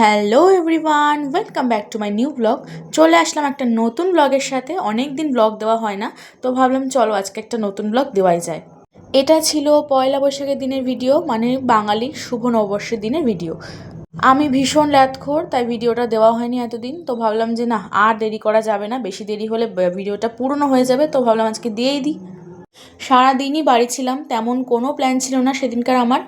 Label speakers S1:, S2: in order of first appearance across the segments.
S1: Hello everyone welcome back to my new blog চলে আসলাম একটা নতুন ব্লগের সাথে। অনেক দিন ব্লগ দেওয়া হয় না, তো ভাবলাম চলো আজকে একটা নতুন ব্লগ দেওয়াই যায়। এটা ছিল পয়লা বৈশাখের দিনের ভিডিও মানে বাঙালির শুভ নববর্ষের দিনের ভিডিও আমি ভীষণ ল্যাতখোর তাই ভিডিওটা দেওয়া হয়নি এতদিন, তো ভাবলাম যে না, আর দেরি করা যাবে না, বেশি দেরি হলে ভিডিওটা পুরনো হয়ে যাবে, তো ভাবলাম আজকে দিয়েই দিই। সারাদিনই বাড়ি ছিলাম, তেমন কোনো প্ল্যান ছিল না, সেদিনকার আমার।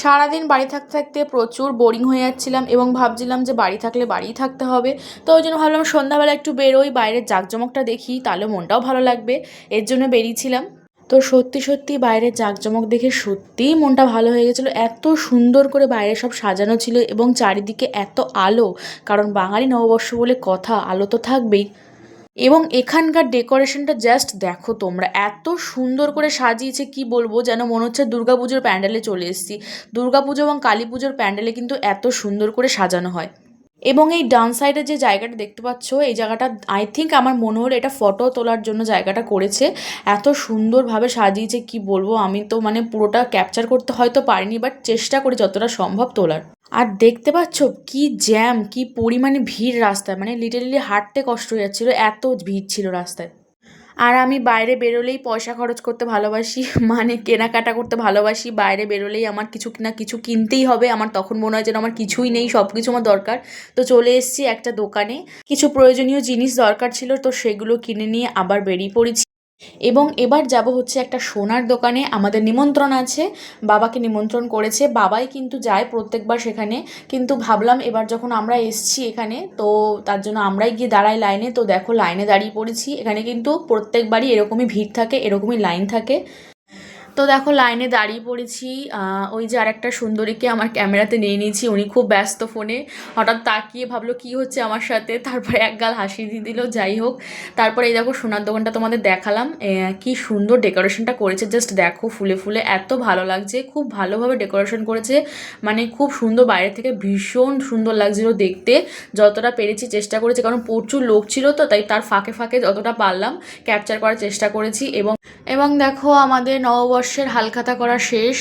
S1: সারাদিন বাড়ি থাকতে থাকতে প্রচুর বোরিং হয়ে যাচ্ছিলাম এবং ভাবছিলাম যে বাড়ি থাকলে বাড়িই থাকতে হবে। তো ওই জন্য ভাবলাম সন্ধ্যাবেলা একটু বেরোই, বাইরের জাঁকজমকটা দেখি, তাহলে মনটাও ভালো লাগবে, এর জন্য বেরিয়েছিলাম। তো সত্যি সত্যি বাইরের জাঁকজমক দেখে সত্যিই মনটা ভালো হয়ে গেছিল। এত সুন্দর করে বাইরে সব সাজানো ছিল এবং চারিদিকে এত আলো, কারণ বাঙালি নববর্ষ বলে কথা, আলো তো থাকবেই। এবং এখানকার ডেকোরেশনটা জাস্ট দেখো তোমরা, এত সুন্দর করে সাজিয়েছে, কি বলব যেন মনে হচ্ছে দুর্গাপুজোর প্যান্ডেলে চলে এসেছি। দুর্গাপুজো এবং কালী পুজোর প্যান্ডেলে কিন্তু এত সুন্দর করে সাজানো হয়। এবং এই ডান সাইডে যে জায়গাটা দেখতে পাচ্ছ, এই জায়গাটা আই থিঙ্ক আমার মনে হলো এটা ফটো তোলার জন্য জায়গাটা করেছে। এত সুন্দরভাবে সাজিয়েছে, কি বলব? আমি তো মানে পুরোটা ক্যাপচার করতে হয়তো পারিনি বাট চেষ্টা করি যতটা সম্ভব তোলার। আর দেখতে পাচ্ছ কি জ্যাম, কি পরিমাণে ভিড় রাস্তায় মানে লিটারেলি হাঁটতে কষ্ট হয়ে যাচ্ছিল, এত ভিড় ছিল রাস্তায়। আর আমি বাইরে বেরোলেই পয়সা খরচ করতে ভালোবাসি মানে কেনাকাটা করতে ভালোবাসি, বাইরে বেরোলেই আমার কিছু না কিছু কিনতেই হবে, আমার তখন মনে হয় যেন আমার কিছুই নেই সব কিছু আমার দরকার। তো চলে এসেছি একটা দোকানে, কিছু প্রয়োজনীয় জিনিস দরকার ছিল, তো সেগুলো কিনে নিয়ে আবার বেরিয়ে পড়েছি। এবং এবার যাব হচ্ছে একটা সোনার দোকানে। আমাদের নিমন্ত্রণ আছে, বাবাকে নিমন্ত্রণ করেছে। বাবাই কিন্তু যায় প্রত্যেকবার সেখানে। কিন্তু ভাবলাম এবার যখন আমরা এসছি এখানে, তো তার জন্য আমরাই গিয়ে দাঁড়াই লাইনে। তো দেখো, লাইনে দাঁড়িয়ে পড়েছি। এখানে কিন্তু প্রত্যেকবারই এরকমই ভিড় থাকে, এরকমই লাইন থাকে। তো দেখো লাইনে দাঁড়িয়ে পড়েছি ওই যে আরেকটা সুন্দরীকে আমার ক্যামেরাতে নিয়ে নিয়েছি, উনি খুব ব্যস্ত ফোনে। হঠাৎ তাকিয়ে ভাবলো কি হচ্ছে আমার সাথে, তারপরে এক গাল হাসি দিয়ে দিল, যাই হোক। তারপরে এই দেখো সোনার দোকানটা তোমাদের দেখালাম কি সুন্দর ডেকোরেশনটা করেছে, জাস্ট দেখো ফুলে ফুলে, এত ভালো লাগছে, খুব ভালোভাবে ডেকোরেশন করেছে মানে খুব সুন্দর বাইরে থেকে ভীষণ সুন্দর লাগছিল দেখতে, যতটা পেরেছি চেষ্টা করেছি, কারণ প্রচুর লোক ছিল তো, তাই তার ফাঁকে ফাঁকে যতটা পারলাম ক্যাপচার করার চেষ্টা করেছি, এবং এবং দেখো আমাদের নববর্ষের হালখাতা করা শেষ।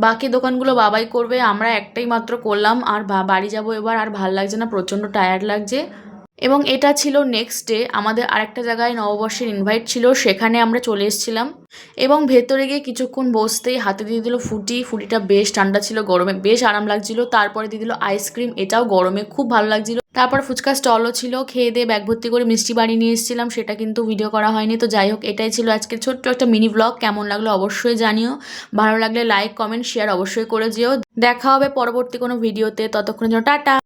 S1: বাকি দোকানগুলো বাবাই করবে, আমরা একটাই মাত্র করলাম। আর বাড়ি যাব এবার, আর ভালো লাগছে না, প্রচণ্ড টায়ার্ড লাগছে। এবং এটা ছিল নেক্সট ডে আমাদের আরেকটা জায়গায় নববর্ষের ইনভাইট ছিল, সেখানে আমরা চলে এসেছিলাম। এবং ভেতরে গিয়ে কিছুক্ষণ বসতেই হাতে দিয়ে দিল ফুটি, ফুটিটা বেশ ঠান্ডা ছিল, গরমে বেশ আরাম লাগছিল। তারপরে দিয়ে দিল আইসক্রিম এটাও গরমে খুব ভালো লাগছিল। তারপর ফুচকা স্টলও ছিল, খেয়ে দিয়ে ব্যাগ ভর্তি করে মিষ্টি বাড়ি নিয়ে এসেছিলাম, সেটা কিন্তু ভিডিও করা হয়নি। তো যাই হোক, এটাই ছিল আজকের ছোট্ট একটা মিনি ব্লগ কেমন লাগল অবশ্যই জানিও। ভালো লাগলে লাইক কমেন্ট শেয়ার অবশ্যই করে যেও। দেখা হবে পরবর্তী কোনো ভিডিওতে ততক্ষণের জন্য টাটা।